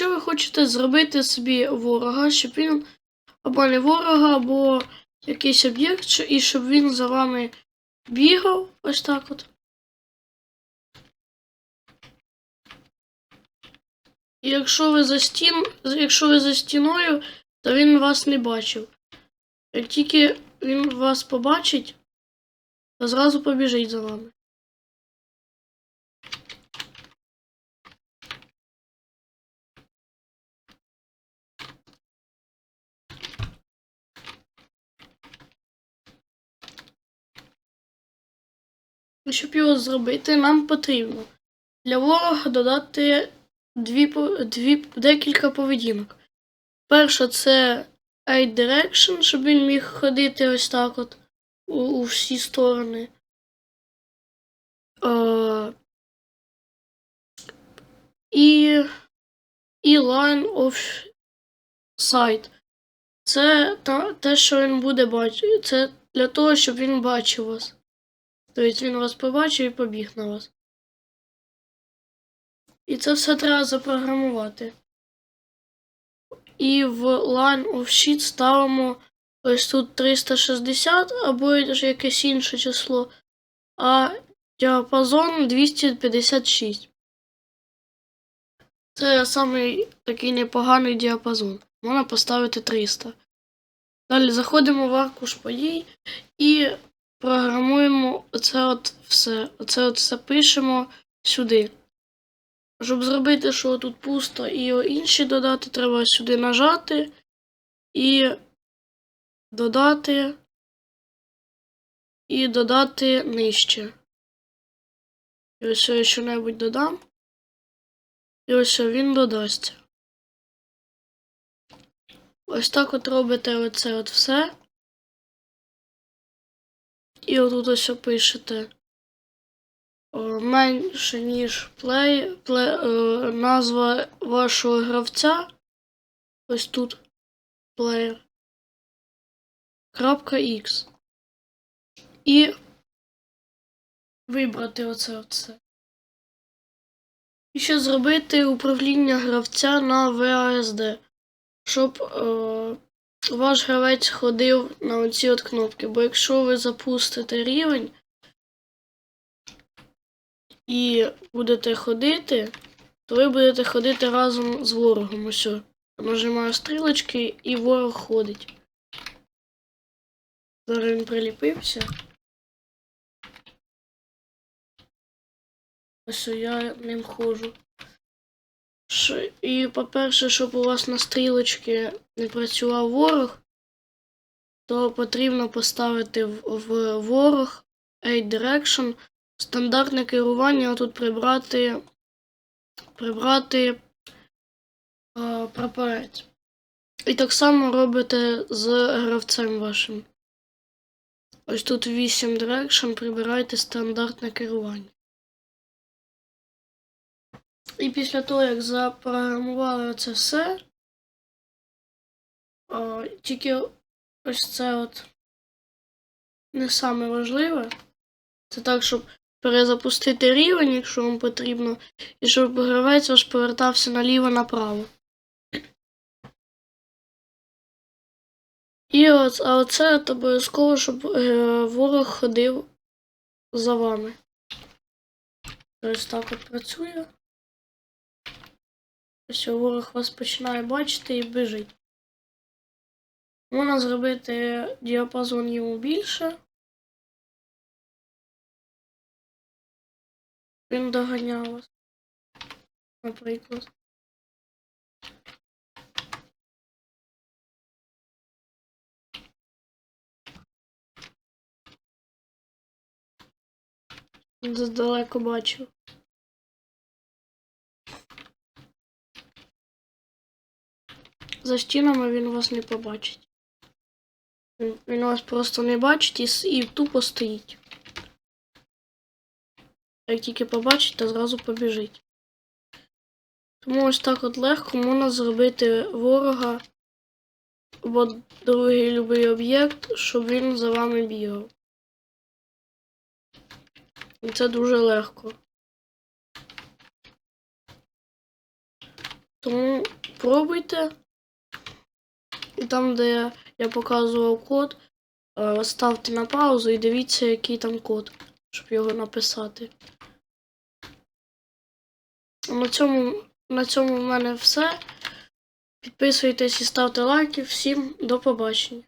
якщо ви хочете зробити собі ворога, щоб він або не ворога, або якийсь об'єкт, і щоб він за вами бігав, ось так от. І якщо ви за стін, якщо ви за стіною, то він вас не бачив. Як тільки він вас побачить, то зразу побіжить за вами. Щоб його зробити, нам потрібно для ворога додати дві, дві, декілька поведінок. Перша це Aid Direction, щоб він міг ходити ось так от у, у всі сторони. Е, і, і Line of Sight. Це та, те, що він буде бачити. Це для того, щоб він бачив вас. Тобто він вас побачив і побіг на вас. І це все треба запрограмувати. І в Line of Sheet ставимо ось тут 360 або ж якесь інше число, а діапазон 256. Це самий такий непоганий діапазон. Можна поставити 300. Далі заходимо в аркуш подій і програмуємо оце от все. Оце от все пишемо сюди. Щоб зробити, що тут пусто і інші додати, треба сюди нажати і додати і додати нижче. І ось я що-небудь додам. І ось він додасться. Ось так от робите оце от все. І отут ось пишете менше, ніж play, play е, назва вашого гравця. Ось тут player. Крапка X. І вибрати оце оце. І ще зробити управління гравця на VASD, щоб е, ваш гравець ходив на оці от кнопки. Бо якщо ви запустите рівень і будете ходити, то ви будете ходити разом з ворогом. Ось. Нажимаю стрілочки і ворог ходить. Зараз він приліпився. Ось я ним ходжу. Ш- І, по-перше, щоб у вас на стрілочки не працював ворог, то потрібно поставити в, в ворог Aid Direction, стандартне керування, а тут прибрати, прибрати а, прапорець. І так само робите з гравцем вашим. Ось тут 8 Direction, прибирайте стандартне керування. І після того, як запрограмували це все, о, тільки ось це от не саме важливе. Це так, щоб перезапустити рівень, якщо вам потрібно, і щоб гравець ваш повертався наліво-направо. І от, а оце обов'язково, щоб е, ворог ходив за вами. Ось так от працює. Ось ворог вас починає бачити і біжить. Можна зробити діапазон йому більше. Він доганяв вас. Наприклад. Здалеку бачив. За стінами він вас не побачить. Він, вас просто не бачить і, і тупо стоїть. Як тільки побачить, то зразу побіжить. Тому ось так от легко можна зробити ворога або другий любий об'єкт, щоб він за вами бігав. І це дуже легко. Тому пробуйте. І там, де я показував код, е, ставте на паузу і дивіться, який там код, щоб його написати. На цьому, на цьому в мене все. Підписуйтесь і ставте лайки. Всім до побачення.